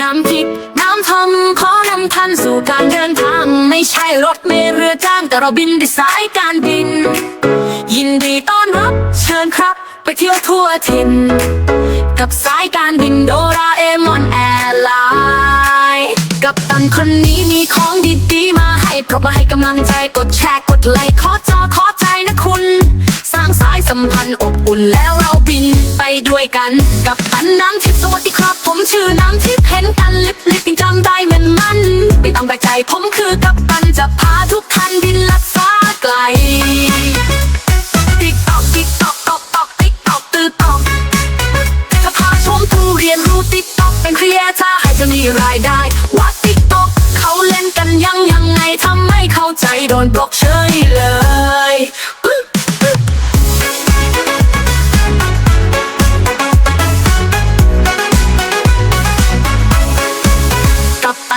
น้ำพริกน้ำทอมขอนำทันสู่การเดินทาง ไม่ใช่รถเมล์เรือจ้างแต่เราบินด้วยสายการบิน ยินดีต้อนรับเชิญครับ ไปเที่ยวทั่วถิ่น กับสายการบินโดราเอมอนแอร์ไลน์กับตันคนนี้มีของดีๆมาให้เพราะมาให้กำลังใจกดแชร์กดไลค์ ด้วยกัน กับตันน้ำทิพย์สวัสดีครับ ผมชื่อน้ำทิพย์เห็นกันลิบลิบยังจำได้เหมือนมันไม่ต้องแปลกใจผมคือกับตันจะพาทุกท่านบินลัดฟ้าไกลติ๊กตอกติ๊กตอกตอกตอกติ๊กตอกตื้อตอกจะพาชมผู้เรียนรู้ติ๊กตอกเป็นครีเอเตอร์ให้จะมีรายได้ว่าติ๊กตอกเขาเล่นกันยังยังไงทำไม่เข้าใจโดนบล็อกเฉยเลย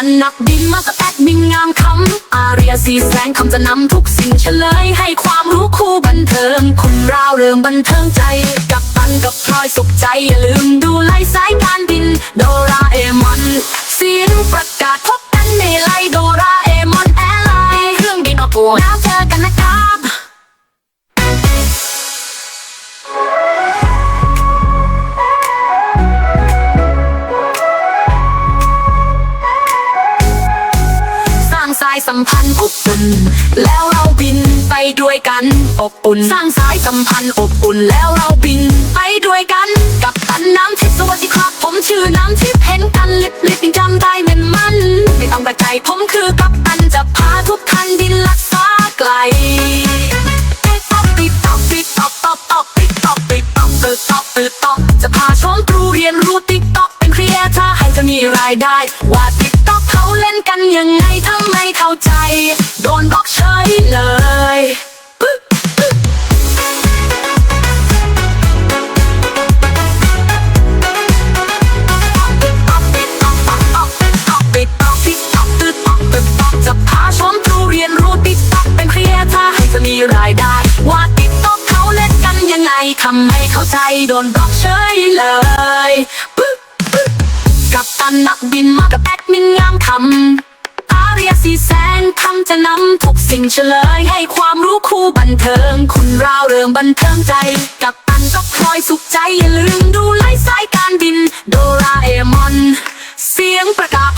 นนักบินมาสแอดมินงามคำอาเรียสีแสงคำจะนำทุกสิ่งเฉลย ให้ความรู้คู่บันเทิงคุณราวเริงบันเทิงใจ กับตันกับพลอยสุขใจ อย่าลืมดูไลน์สายการบิน โดราเอมอนเสียงประกาศพบ สร้างสายสัมพันธ์อบอุ่น แล้วเราบินไปด้วยกันอบอุ่น สร้างสายสัมพันธ์อบอุ่นแล้วเราบินไปด้วยกัน กับตันน้ำทิพย์สวัสดีครับ ผมชื่อน้ำทิพย์เห็นกันลิบลิบยังจำได้เหมือนมัน ไม่ต้องแปลกใจผมคือกับตันจะพาทุกท่านบินลัดฟ้าไกลตอกติ๊กตอกตอกตอกติ๊กตอกติ๊กตอกตอกตอกจะพาชมครูเรียนรู้ติ๊กต๊อกเป็นครีเอเตอร์ให้จะมีรายได้ว่าติ๊ก เขาเล่นกันยังไงทำไมเข้าใจ โดนบล็อกเฉยเลยปึ๊บปึ๊บติ๊กต๊อกติ๊กต๊อกต๊อกต๊อกติ๊กต๊อกติ๊กต๊อกติ๊กต๊อกติ๊กต๊อกติ๊กต๊อกจะพาชมครูเรียนรู้ติ๊กต๊อกเป็นครีเอเตอร์ให้จะมีรายได้ ว่าติ๊กต๊อกเขาเล่นกันยังไงทำให้เข้าใจโดนบล็อกเฉยเลย นนักบินมากับแอดมินงามคำอาเรียสีแสงคำจะนำทุกสิ่งเฉลย ให้ความรู้คู่บันเทิง คุณราวเริงบันเทิงใจ กับอันก็คอยสุขใจ อย่าลืมดูไลฟ์สายการบิน โดราเอมอน เสียงประกาศ